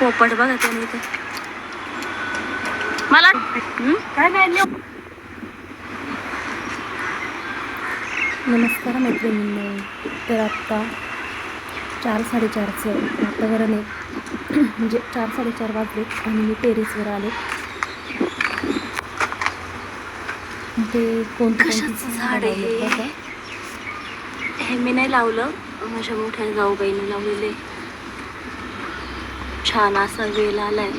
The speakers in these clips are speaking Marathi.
पोपट बघा त्याने इथे. मला? काय नाही नमस्कार मैत्रिणींनो. तर आत्ता चार साडेचारचं वातावरण आहे. म्हणजे चार साडेचार वाजले आणि मी टेरेसवर आले. ते कोणते झाड आहे? हे? हे मी नाही लावलं. माझ्या मोठ्या जाऊबाईने लावलेले. छान असा वेल आलाय.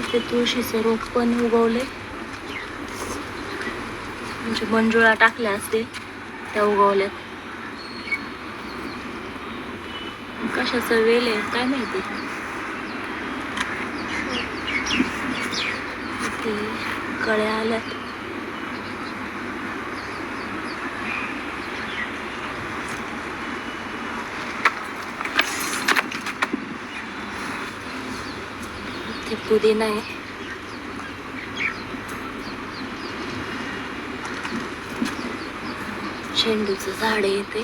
इथे तुळशीचं रोप पण उगवले म्हणजे मंजुळा टाकल्या असते त्या उगवल्यात. कशाचं वेल आहे काय माहिती? ते कळ्या आल्यात. इथे पुदिना आहे. झेंडूचं झाड आहे इथे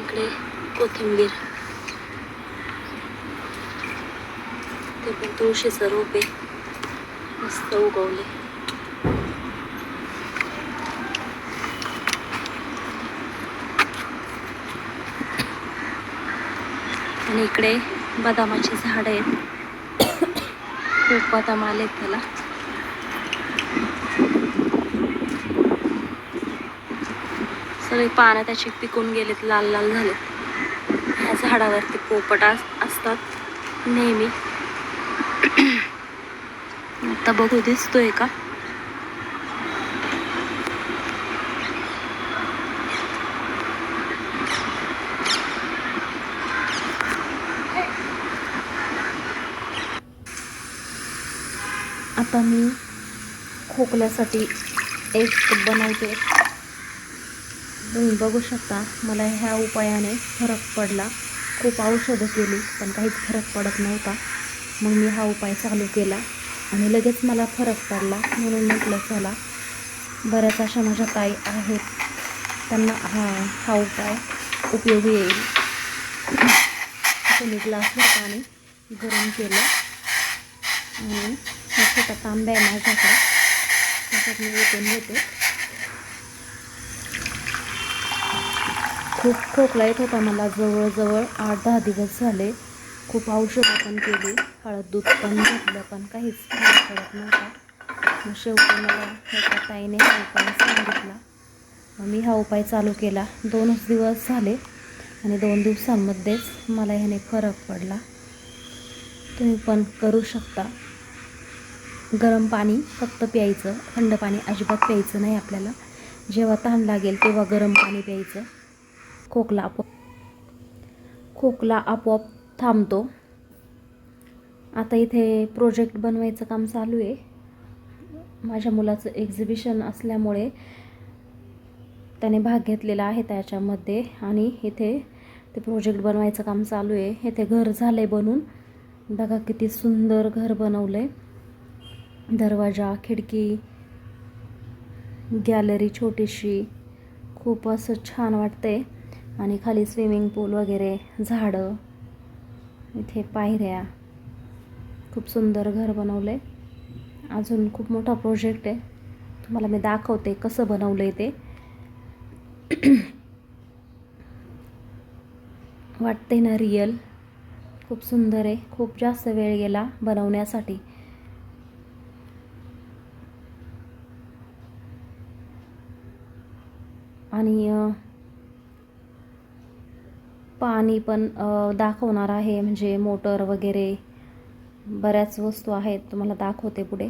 इकडे कोथिंबीर. ते पण तुळशीचं रोप आहे. मस्त उगवले आणि इकडे बदामाची झाड आहेत. खूप बदाम आले त्याला सगळे पानं त्याचे पिकून गेलेत लाल लाल झालेत. ह्या झाडावरती पोपट अस- असतात नेहमी. आता बघू दिसतोय का? आता मी खोकल्यासाठी एक बनवते. तुम्ही बघू शकता मला ह्या उपायाने फरक पडला. खूप औषधं केली पण काहीच फरक पडत नव्हता. मग मी हा उपाय चालू केला आणि लगेच मला फरक पडला. म्हणून म्हटलं चला बऱ्याच अशा माझ्या ताई आहेत. त्यांना हा हा उपाय उपयोगी येईल. तुम्ही ग्लासवर पाणी गरम केलं आणि हा छोटा तांब्या आहे माझ्याकडे. त्याच्यात मी ओतून घेते. खूप खोकला येत होता मला. जवळजवळ आठ दहा दिवस झाले खूप औषधं पण केली. हळद दूध पण घेतलं पण काहीच फरक पडत नव्हता. मग शेवटी मला एका ताईने हा उपाय सांगितला. मग मी हा उपाय चालू केला. दोनच दिवस झाले आणि दोन दिवसांमध्येच मला ह्याने फरक पडला. तुम्ही पण करू शकता. गरम पाणी फक्त प्यायचं थंड पाणी अजिबात प्यायचं नाही आपल्याला. जेव्हा तहान लागेल तेव्हा गरम पाणी प्यायचं. खोकला आपोआप खोकला आपोआप थांबतो. आता इथे प्रोजेक्ट बनवायचं काम चालू आहे. माझ्या मुलाचं एक्झिबिशन असल्यामुळे त्याने भाग घेतलेला आहे त्याच्यामध्ये आणि इथे ते प्रोजेक्ट बनवायचं काम चालू आहे. इथे घर झालं आहे बनून. बघा किती सुंदर घर बनवलं आहे दरवाजा खिडकी गॅलरी छोटीशी. खूप असं छान वाटते आणि खाली स्विमिंग पूल वगैरे झाडं. इथे पायऱ्या. खूप सुंदर घर बनवलं आहे अजून खूप मोठा प्रोजेक्ट आहे. तुम्हाला मी दाखवते कसं बनवलं आहे ते. वाटते ना रिअल खूप सुंदर आहे. खूप जास्त वेळ गेला बनवण्यासाठी. आणि पाणी पण दाखवणार आहे. म्हणजे मोटर वगैरे बऱ्याच वस्तू आहेत. तुम्हाला दाखवते पुढे.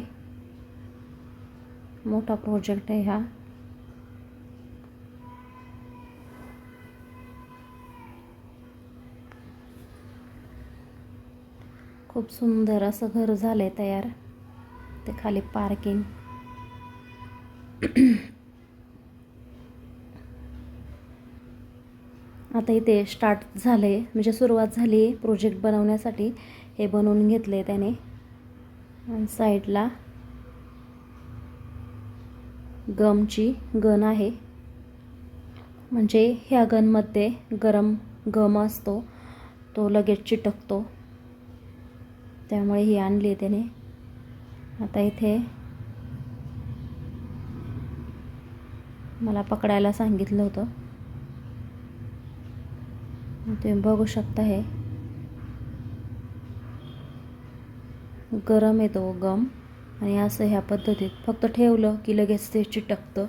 मोठा प्रोजेक्ट आहे हा. खूप सुंदर असं घर झालं आहे तयार. ते खाली पार्किंग. आता इथे स्टार्ट झाले. म्हणजे सुरुवात झाली प्रोजेक्ट बनवण्यासाठी. हे बनवून घेतले त्याने. आणि साईडला गमची गन आहे. म्हणजे ह्या गनमध्ये गरम गम असतो. तो लगेच चिटकतो. त्यामुळे ही आणली आहे त्याने. आता इथे मला पकडायला सांगितलं होतं. तुम्ही बघू शकता हे. गरम येतो गम. आणि असं ह्या पद्धतीत फक्त ठेवलं की लगेच ते चिटकतं.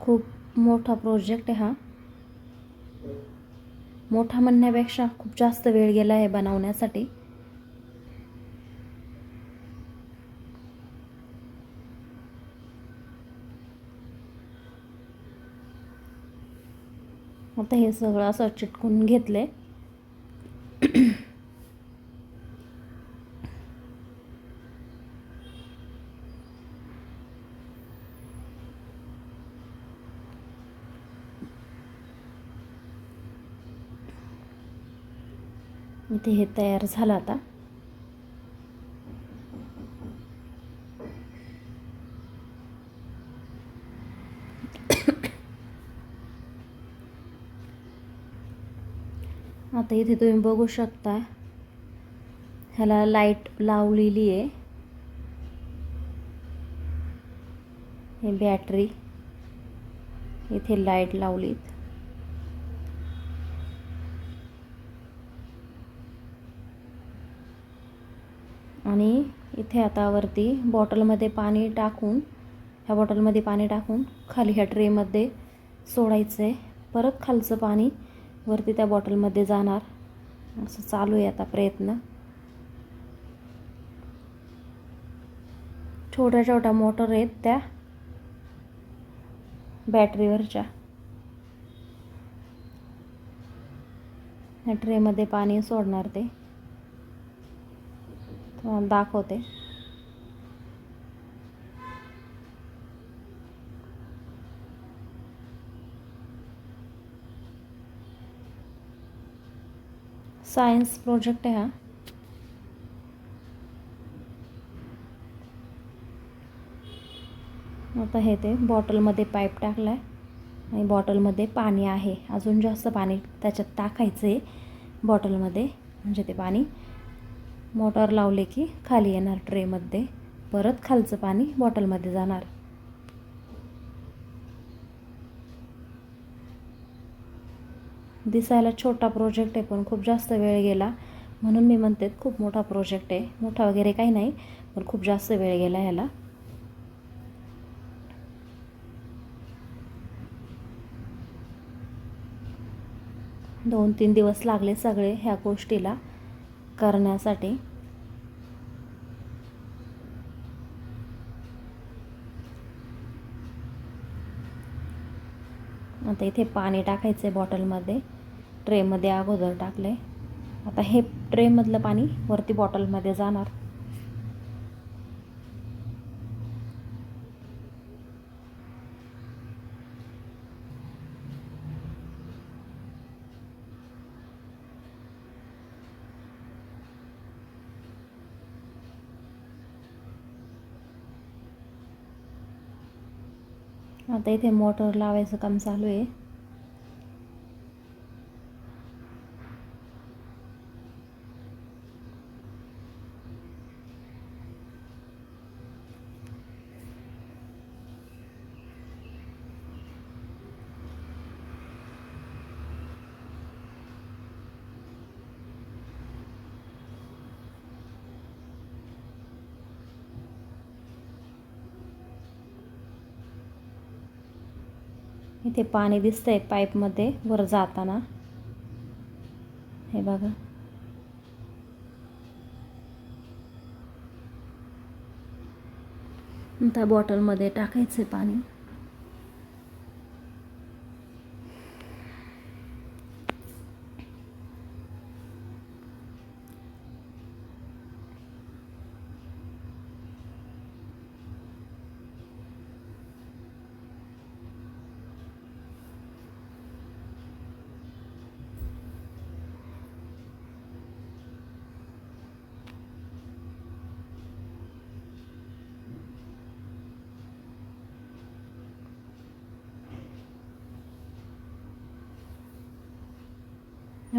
खूप मोठा प्रोजेक्ट आहे हा. मोठा म्हणण्यापेक्षा खूप जास्त वेळ गेला आहे बनवण्यासाठी. आता हे सगळं असं चिटकून घेतले इथे हे तयार झालं आता. आता इथे तुम्ही बघू शकता. ह्याला लाइट लावलेली आहे. हे बॅटरी इथे लाइट लावलीत. आणि इथे आता वरती बॉटलमध्ये पाणी टाकून ह्या बॉटलमध्ये पाणी टाकून खाली ह्या ट्रेमध्ये सोडायचं आहे परत खालचं पाणी वरती त्या बॉटलमध्ये जाणार. असं चालू आहे आता प्रयत्न. छोट्या छोट्या मोटर आहेत त्या बॅटरीवरच्या. ट्रेमध्ये पाणी सोडणार ते. तुम्हाला दाखवते. सायन्स प्रोजेक्ट आहे हा. आता हे ते बॉटलमध्ये पाईप टाकला आहे आणि बॉटलमध्ये पाणी आहे. अजून जास्त पाणी त्याच्यात टाकायचं आहे बॉटलमध्ये म्हणजे ते पाणी. मोटर लावले की खाली येणार ट्रेमध्ये. परत खालचं पाणी बॉटलमध्ये जाणार. दिसायला छोटा प्रोजेक्ट आहे पण खूप जास्त वेळ गेला. म्हणून मी म्हणते खूप मोठा प्रोजेक्ट आहे. मोठा वगैरे काही नाही पण खूप जास्त वेळ गेला ह्याला. दोन तीन दिवस लागले सगळे ह्या गोष्टीला करण्यासाठी. आता इथे पाणी टाकायचं आहे बॉटलमध्ये. ट्रेमध्ये अगोदर टाकलं आहे आता हे ट्रेमधलं पाणी वरती बॉटलमध्ये जाणार. आता इथे मोटर लावायचं काम चालू आहे. इथे पाणी दिसतंय पाईपमध्ये वर जाताना. हे बघा. त्या बॉटलमध्ये टाकायचं पाणी.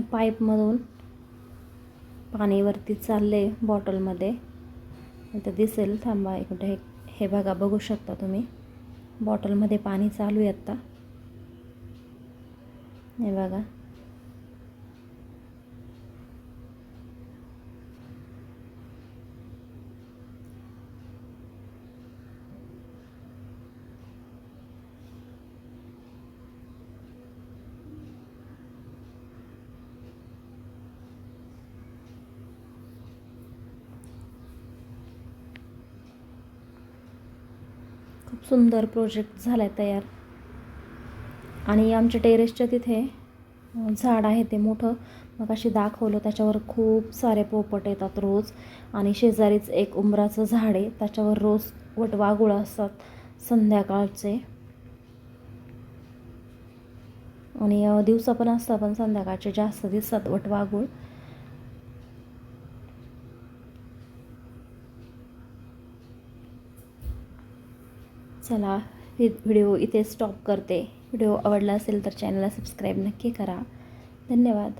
पाईपमधून पाणी वरती चालले बॉटलमध्ये. इथं दिसेल थांबा एक हे हे बघा बघू शकता तुम्ही. बॉटलमध्ये पाणी चालू आहे आत्ता हे बघा. खूप सुंदर प्रोजेक्ट झाला आहे तयार. आणि आमच्या टेरेसच्या तिथे झाड आहे ते मोठं. मग अशी दाखवलं त्याच्यावर खूप सारे पोपट येतात रोज. आणि शेजारीच एक उंबराचं झाड आहे त्याच्यावर रोज वटवागुळं असतात संध्याकाळचे. आणि दिवसा पण असतात पण संध्याकाळचे जास्त दिसतात वटवागुळ चला हे व्हिडिओ इथे स्टॉप करते. व्हिडिओ आवडला असेल तर चॅनलला सबस्क्राईब नक्की करा. धन्यवाद.